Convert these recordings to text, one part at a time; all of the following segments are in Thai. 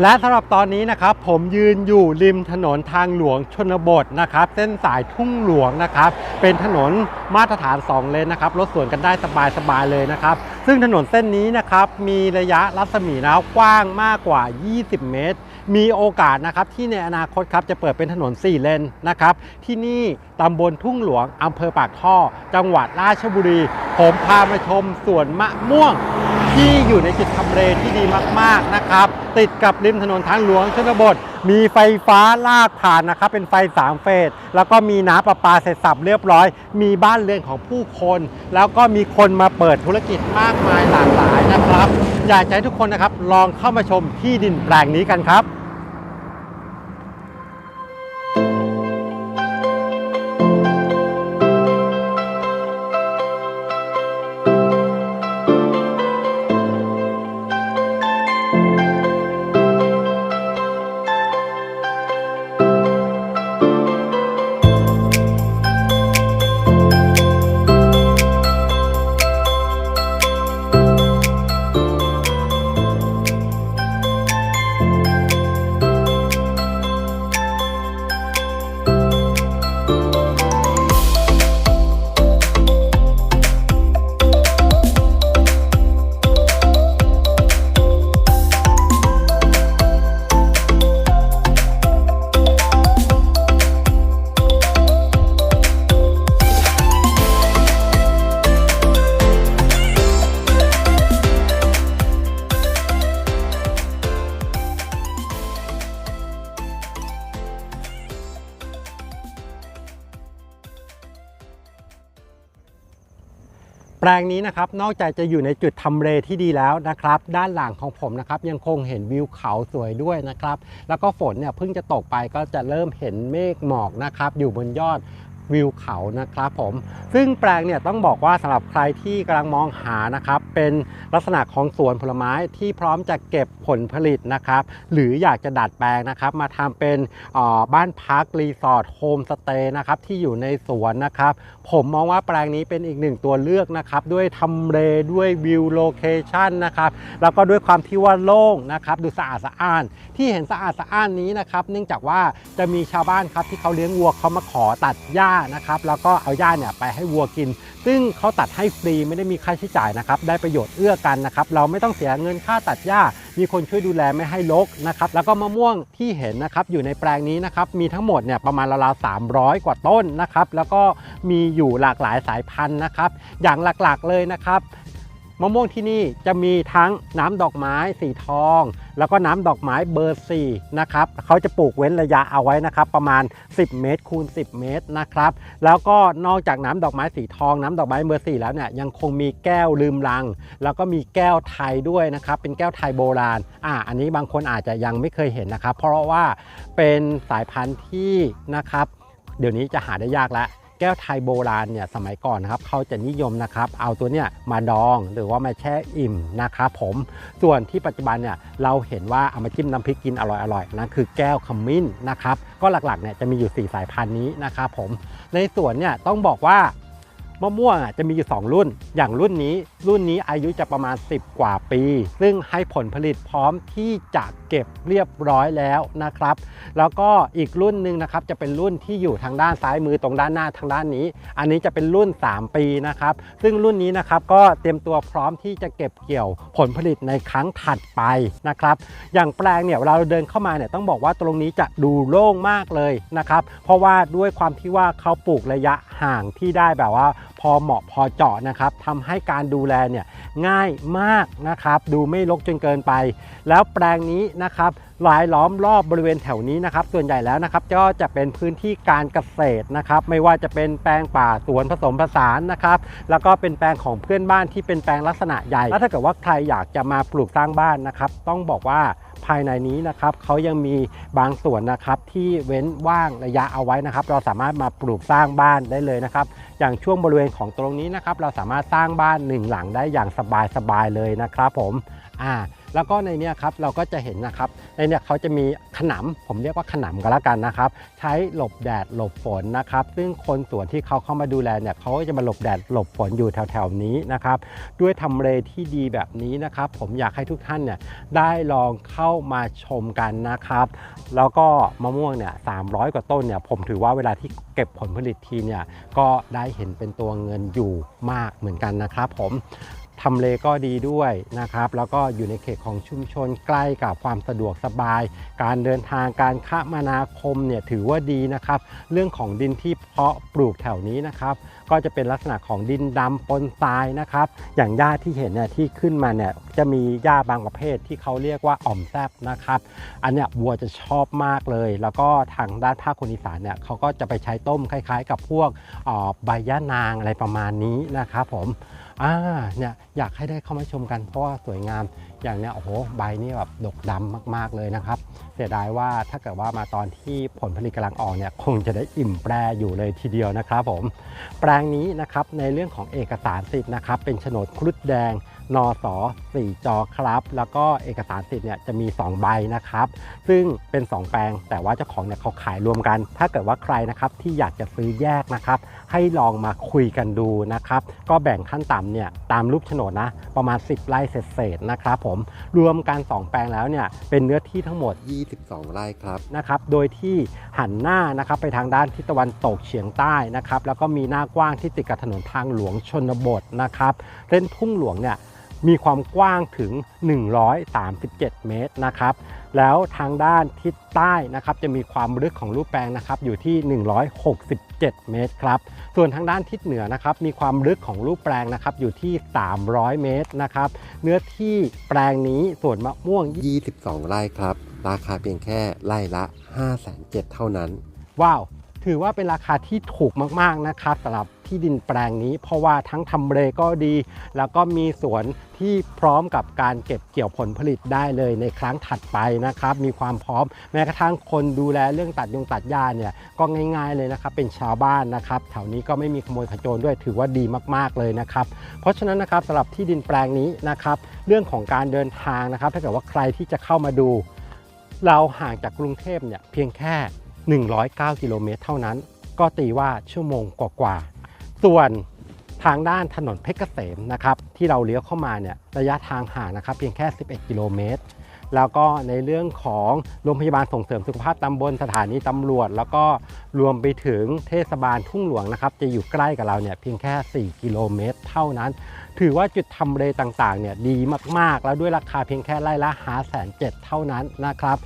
และสำหรับตอนนี้นะครับผมยืนอยู่ริมถนนทางหลวงชนบทนะครับ เส้นสายทุ่งหลวงนะครับ เป็นถนนมาตรฐาน 2 เลนนะครับรถสวนกันได้สบายๆเลยนะครับ ซึ่งถนนเส้นนี้นะครับมีระยะรัศมีนะกว้างมากกว่า 20 เมตร มีโอกาสนะครับที่ในอนาคตครับจะเปิดเป็นถนน 4 เลนนะครับ ที่นี่ตำบลทุ่งหลวงอำเภอปากท่อ จังหวัดราชบุรี ผมพามาชมสวนมะม่วง ที่อยู่ในจุดทำเลที่ดีมากๆนะครับ ติดกับริมถนนทางหลวงชนบท มีไฟฟ้าลากผ่านนะครับ เป็นไฟ3เฟส แล้วก็มีน้ำประปาเสร็จสับเรียบร้อย มีบ้านเรือนของผู้คน แล้วก็มีคนมาเปิดธุรกิจมากมายหลากหลายนะครับ อยากให้ทุกคนนะครับลองเข้ามาชมที่ดินแปลงนี้กันครับ แปลงนี้นะครับนอกจากจะอยู่ในจุดทำเลที่ดีแล้วนะครับ ด้านหลังของผมนะครับยังคงเห็นวิวเขาสวยด้วยนะครับ แล้วก็ฝนเนี่ยเพิ่งจะตกไปก็จะเริ่มเห็นเมฆหมอกนะครับอยู่บนยอด วิวเขานะครับผมซึ่งแปลงเนี่ยต้องบอกว่าสำหรับใครที่กำลังมองหานะครับเป็นลักษณะของสวนผลไม้ที่พร้อมจะเก็บผลผลิตนะครับหรืออยากจะดัดแปลงนะครับมาทำเป็นออบ้านพักรีสอร์ทโฮมสเตย์นะครับที่อยู่ในสวนนะครับผมมองว่าแปลงนี้เป็นอีกหนึ่งตัวเลือกนะครับด้วยทำเลด้วยวิวโลเคชันนะครับแล้วก็ด้วยความที่ว่าโล่งนะครับดูสะอาดสะอ้าน ที่เห็นสะอาดสะอ้านนี้นะครับเนื่องจากว่าจะมีชาวบ้านครับที่เขาเลี้ยงวัวเขามาขอตัดหญ้านะครับแล้วก็เอาหญ้าเนี่ยไปให้วัวกิน ซึ่งเขาตัดให้ฟรีไม่ได้มีค่าใช้จ่ายนะครับได้ประโยชน์เอื้อกันนะครับเราไม่ต้องเสียเงินค่าตัดหญ้า มีคนช่วยดูแลไม่ให้รกนะครับแล้วก็มะม่วงที่เห็นนะครับอยู่ในแปลงนี้นะครับมีทั้งหมดเนี่ยประมาณราวๆ300กว่าต้นนะครับแล้วก็มีอยู่หลากหลายสายพันธุ์นะครับอย่างหลักๆเลยนะครับ มะม่วงที่นี่จะมีทั้งน้ำดอกไม้สีทอง แล้วก็น้ำดอกไม้เบอร์4นะครับเขาจะปลูกเว้นระยะเอาไว้นะครับ ประมาณ 10 เมตรคูณ 10 เมตรนะครับ แล้วก็นอกจากน้ำดอกไม้สีทอง น้ำดอกไม้เบอร์4แล้วเนี่ยยังคงมีแก้วลืมลัง แล้วก็มีแก้วไทยด้วยนะครับ เป็นแก้วไทยโบราณอ่าอันนี้บางคนอาจจะยังไม่เคยเห็นนะครับ เพราะว่าเป็นสายพันธุ์ที่นะครับ เดี๋ยวนี้จะหาได้ยากแล้ว แก้วไทยโบราณเนี่ยสมัยก่อนนะครับเขาจะนิยมนะครับ เอาตัวเนี้ยมาดองหรือว่ามาแช่อิ่มนะครับผม ส่วนที่ปัจจุบันเนี่ยเราเห็นว่าเอามาจิ้มน้ำพริกกินอร่อยๆนั่นคือแก้วขมิ้นนะครับก็หลักๆเนี่ยจะมีอยู่ 4 สายพันธุ์นี้นะครับผมในส่วนเนี่ยต้องบอกว่า มะม่วงอะจะมีอยู่ 2 รุ่น อย่างรุ่นนี้ รุ่นนี้อายุจะประมาณ 10 กว่าปี ซึ่งให้ผลผลิตพร้อมที่จะเก็บเรียบร้อยแล้วนะครับ แล้วก็อีกรุ่นหนึ่งนะครับจะเป็นรุ่นที่อยู่ทางด้านซ้ายมือตรงด้านหน้าทางด้านนี้ อันนี้จะเป็นรุ่น 3 ปีนะครับ ซึ่งรุ่นนี้นะครับก็เตรียมตัวพร้อมที่จะเก็บเกี่ยวผลผลิตในครั้งถัดไปนะครับ อย่างแปลงเนี่ยเวลาเราเดินเข้ามาเนี่ยต้องบอกว่าตรงนี้จะดูโล่งมากเลยนะครับ เพราะว่าด้วยความที่ว่าเขาปลูกระยะห่างที่ได้แบบว่า พอเหมาะพอเจาะนะครับทำให้การดูแลเนี่ยง่ายมากนะครับ ดูไม่รกจนเกินไป แล้วแปลงนี้นะครับหลายล้อมรอบบริเวณแถวนี้นะครับ ส่วนใหญ่แล้วนะครับก็จะเป็นพื้นที่การเกษตรนะครับ ไม่ว่าจะเป็นแปลงป่าสวนผสมผสานนะครับ แล้วก็เป็นแปลงของเพื่อนบ้านที่เป็นแปลงลักษณะใหญ่แล้วถ้าเกิดว่าใครอยากจะมาปลูกสร้างบ้านนะครับ ต้องบอกว่าภายในนี้นะครับเขายังมีบางส่วนนะครับที่เว้นว่างระยะเอาไว้นะครับ เราสามารถมาปลูกสร้างบ้านได้เลยนะครับ อย่างช่วงบริเวณของตรงนี้นะครับเราสามารถสร้างบ้านหนึ่งหลังได้อย่างสบายๆเลยนะครับผมอ่าแล้วก็ในเนี้ยครับเราก็จะเห็นนะครับในเนี้ยเขาจะมีขนำผมเรียกว่าขนำก็แล้วกันนะครับ ใช้หลบแดดหลบฝนนะครับ ซึ่งคนสวนที่เขาเข้ามาดูแลเนี่ยเขาก็จะมาหลบแดดหลบฝนอยู่แถวๆนี้นะครับ ด้วยทำเลที่ดีแบบนี้นะครับ ผมอยากให้ทุกท่านเนี่ยได้ลองเข้ามาชมกันนะครับ แล้วก็มะม่วงเนี่ย300กว่าต้นเนี่ยผมถือว่าเวลาที่เก็บผลผลิตทีเนี่ยก็ได้เห็นเป็นตัวเงินอยู่มากเหมือนกันนะครับ ผม ทำเลก็ดีด้วยนะครับ แล้วก็อยู่ในเขตของชุมชนใกล้กับความสะดวกสบาย การเดินทางการคมนาคมเนี่ยถือว่าดีนะครับ เรื่องของดินที่เพาะปลูกแถวนี้นะครับ ก็จะเป็นลักษณะของดินดำปนทรายนะครับ อย่างหญ้าที่เห็นเนี่ยที่ขึ้นมาเนี่ยจะมีหญ้าบางประเภทที่เขาเรียกว่าอ่อมแซบนะครับ อันเนี้ยวัวจะชอบมากเลย แล้วก็ทางด้านภาคคนอีสานเนี่ยเขาก็จะไปใช้ต้มคล้าย ๆ กับพวกใบย่านางอะไรประมาณนี้นะครับผม อ่าเนี่ยอยากให้ได้เข้ามาชมกันเพราะว่าสวยงามอย่างเนี้ยโอ้โหใบนี่แบบดกดำมาก ๆเลยนะครับ เสียดายว่าถ้าเกิดว่ามาตอนที่ผลผลิตกำลังออกเนี่ยคงจะได้อิ่มแปรอยู่เลยทีเดียวนะครับผมแปลงนี้นะครับในเรื่องของเอกสารสิทธิ์นะครับเป็นโฉนดครุฑแดง นอสอ4จอครับ แล้วก็เอกสารสิทธิ์เนี่ยจะมี 2 ใบนะครับ ซึ่งเป็น 2 แปลง แต่ว่าเจ้าของเนี่ยเขาขายรวมกัน ถ้าเกิดว่าใครนะครับที่อยากจะซื้อแยกนะครับ ให้ลองมาคุยกันดูนะครับ ก็แบ่งขั้นต่ำเนี่ยตามรูปโฉนดนะ ประมาณ 10 ไร่เศษๆนะครับผม รวมกัน 2 แปลงแล้วเนี่ยเป็นเนื้อที่ทั้งหมด 22 ไร่ครับนะครับ โดยที่หันหน้านะครับไปทางด้านทิศตะวันตกเฉียงใต้นะครับ แล้วก็มีหน้ากว้างที่ติดกับถนนทางหลวงชนบทนะครับ เส้นทุ่งหลวงเนี่ย มีความกว้างถึง 137 เมตรนะครับ แล้วทางด้านทิศใต้นะครับจะมีความลึกของรูปแปลงนะครับอยู่ที่ 167 เมตรครับ ส่วนทางด้านทิศเหนือนะครับมีความลึกของรูปแปลงนะครับอยู่ที่ 300 เมตรนะครับ เนื้อที่แปลงนี้ส่วนมะม่วง 22 ไร่ครับ ราคาเพียงแค่ไร่ละ 5,700เท่านั้น ว้าว ถือว่าเป็นราคาที่ถูกมาก ๆ นะครับสำหรับ ที่ดินแปลงนี้ เพราะว่าทั้งทำเลก็ดี แล้วก็มีสวนที่พร้อมกับการเก็บเกี่ยวผลผลิตได้เลยในครั้งถัดไปนะครับ มีความพร้อมแม้กระทั่งคนดูแลเรื่องตัดยงตัดหญ้าเนี่ยก็ง่าย ๆเลยนะครับเป็นชาวบ้านนะครับแถวนี้ก็ไม่มีขโมยขโจรด้วยถือว่าดีมากๆเลยนะครับ เพราะฉะนั้นนะครับสำหรับที่ดินแปลงนี้นะครับเรื่องของการเดินทางนะครับ ถ้าเกิดว่าใครที่จะเข้ามาดู เราห่างจากกรุงเทพเนี่ยเพียงแค่ 109 กิโลเมตรเท่านั้น ก็ตีว่าชั่วโมงกว่าๆ ส่วนทางด้านถนนเพชรเกษมนะครับที่เราเลี้ยวเข้ามาเนี่ยระยะทางห่างนะครับเพียงแค่ 11 กิโลเมตร แล้วก็ในเรื่องของโรงพยาบาลส่งเสริมสุขภาพตำบลสถานีตำรวจ แล้วก็รวมไปถึงเทศบาลทุ่งหลวงนะครับจะอยู่ใกล้กับเราเนี่ยเพียงแค่ 4 กิโลเมตร เท่านั้น ถือว่าจุดทำเลต่างๆเนี่ยดีมากๆ แล้วด้วยราคาเพียงแค่ไร่ละหาแสนเจ็ดเท่านั้นนะครับ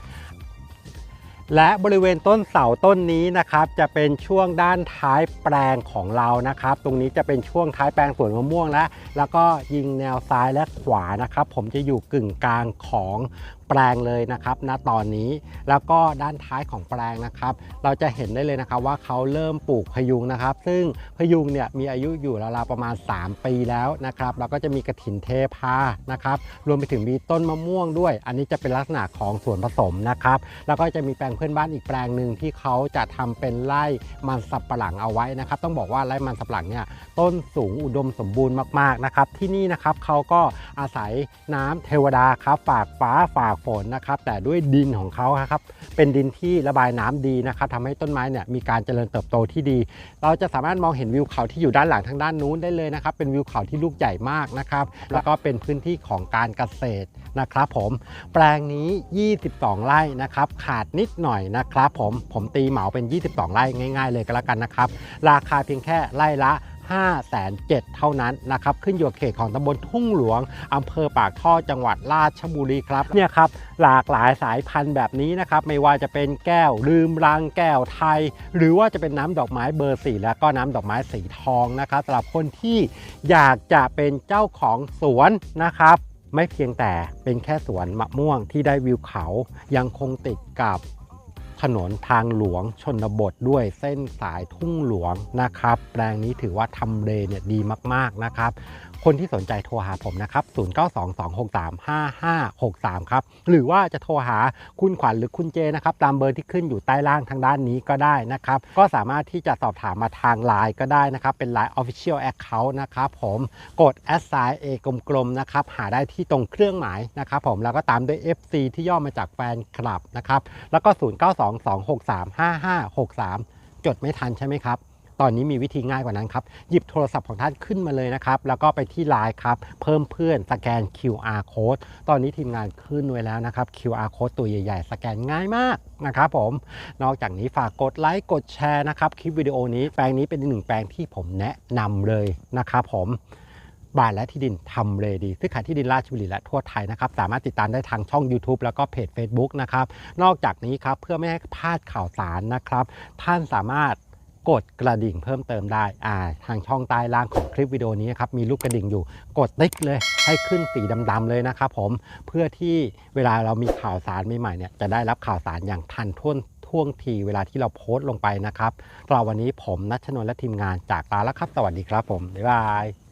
และบริเวณต้นเสาต้นนี้นะครับจะเป็นช่วงด้านท้ายแปลงของเรานะครับ ตรงนี้จะเป็นช่วงท้ายแปลงสวนมะม่วงแล้วแล้วก็ยิงแนวซ้ายและขวานะครับ ผมจะอยู่กึ่งกลางของแปลงเลยนะครับณตอนนี้แล้วก็ด้านท้ายของแปลงนะครับ เราจะเห็นได้เลยนะครับว่าเขาเริ่มปลูกพยุงนะครับ ซึ่งพยุงเนี่ยมีอายุอยู่ราวๆประมาณ 3 ปีแล้วนะครับแล้วก็จะมีกระถินเทพานะครับรวมไปถึงมีต้นมะม่วงด้วย อันนี้จะเป็นลักษณะของสวนผสมนะครับแล้วก็จะมีแปลงเพื่อนบ้านอีกแปลงหนึ่งที่เขาจะทำเป็นไร่มันสับปะหลังเอาไว้นะครับ ต้องบอกว่าไร่มันสับปะหลังเนี่ยต้นสูงอุดมสมบูรณ์มากๆนะครับที่นี่นะครับเขาก็อาศัยน้ำเทวดาครับฝากฟ้าฝากฝนนะครับแต่ด้วยดินของเขาครับเป็นดินที่ระบายน้ำดีนะครับทำให้ต้นไม้เนี่ยมีการเจริญเติบโตที่ดี เราจะสามารถมองเห็นวิวเขาที่อยู่ด้านหลังทางด้านนู้นได้เลยนะครับเป็นวิวเขาที่ลูกใหญ่มากนะครับแล้วก็เป็นพื้นที่ของการเกษตรนะครับผมแปลงนี้ 22 ไร่นะครับขาดนิดหน่อยนะครับผมผมตีเหมาเป็น 22 ไร่ง่าย ๆ เลยก็แล้วกันนะครับราคาเพียงแค่ไร่ละ 5 7 0 0 0เท่านั้นนะครับขึ้นอยู่กับเขตของตำบลทุ่งหลวงอำเภอปากท่อจังหวัดราชบุรีครับเนี่ยครับหลากหลายสายพันธุ์แบบนี้นะครับไม่ว่าจะเป็นแก้วลืมรังแก้วไทย หรือว่าจะเป็นน้ำดอกไม้เบอร์สี่แล้วก็น้ำดอกไม้สีทองนะครับสำหรับคนที่อยากจะเป็นเจ้าของสวนนะครับ ไม่เพียงแต่เป็นแค่สวนมะม่วงที่ได้วิวเขายังคงติดกับ ถนนทางหลวงชนบทด้วยเส้นสายทุ่งหลวงนะครับ แปลงนี้ถือว่าทำเลเนี่ยดีมากๆนะครับ คนที่สนใจโทรหาผมนะครับ 0922635563 ครับ หรือว่าจะโทรหาคุณขวัญหรือคุณเจนะครับ ตามเบอร์ที่ขึ้นอยู่ใต้ล่างทางด้านนี้ก็ได้นะครับ ก็สามารถที่จะสอบถามมาทางไลน์ก็ได้นะครับ เป็น Line Official Account นะครับผมกด a s s i g n A กลมๆนะครับ หาได้ที่ตรงเครื่องหมายนะครับผมแล้วก็ตามด้วย FC ที่ย่อมาจากแฟนคลับนะครับ แล้วก็ 0922635563 จดไม่ทันใช่ไหมครับ ตอนนี้มีวิธีง่ายกว่านั้นครับ หยิบโทรศัพท์ของท่านขึ้นมาเลยนะครับ แล้วก็ไปที่ไลน์ครับ เพิ่มเพื่อนสแกน QR code ตอนนี้ทีมงานขึ้นไว้แล้วนะครับ QR code ตัวใหญ่ๆ สแกนง่ายมากนะครับผม นอกจากนี้ฝากกดไลค์กดแชร์นะครับคลิปวิดีโอนี้แปลงนี้เป็นหนึ่งแปลงที่ผมแนะนำเลยนะครับผมบ้านและที่ดินทำเลดีซื้อขายที่ดินราชบุรีและทั่วไทยนะครับ สามารถติดตามได้ทางช่อง YouTube แล้วก็เพจ Facebook นะครับ นอกจากนี้ครับเพื่อไม่ให้พลาดข่าวสารนะครับ ท่านสามารถ กดกระดิ่งเพิ่มเติมได้อ่าทางช่องใต้ล่างของคลิปวิดีโอนี้ครับมีลูกกระดิ่งอยู่กดติ๊กเลยให้ขึ้นสีดำๆเลยนะครับผมเพื่อที่เวลาเรามีข่าวสารใหม่ๆเนี่ยจะได้รับข่าวสารอย่างทันท่วนท่วงทีเวลาที่เราโพสต์ลงไปนะครับสำหรับวันนี้ผมนัชชนนท์และทีมงานจากลาแล้วครับ สวัสดีครับผม บ๊ายบาย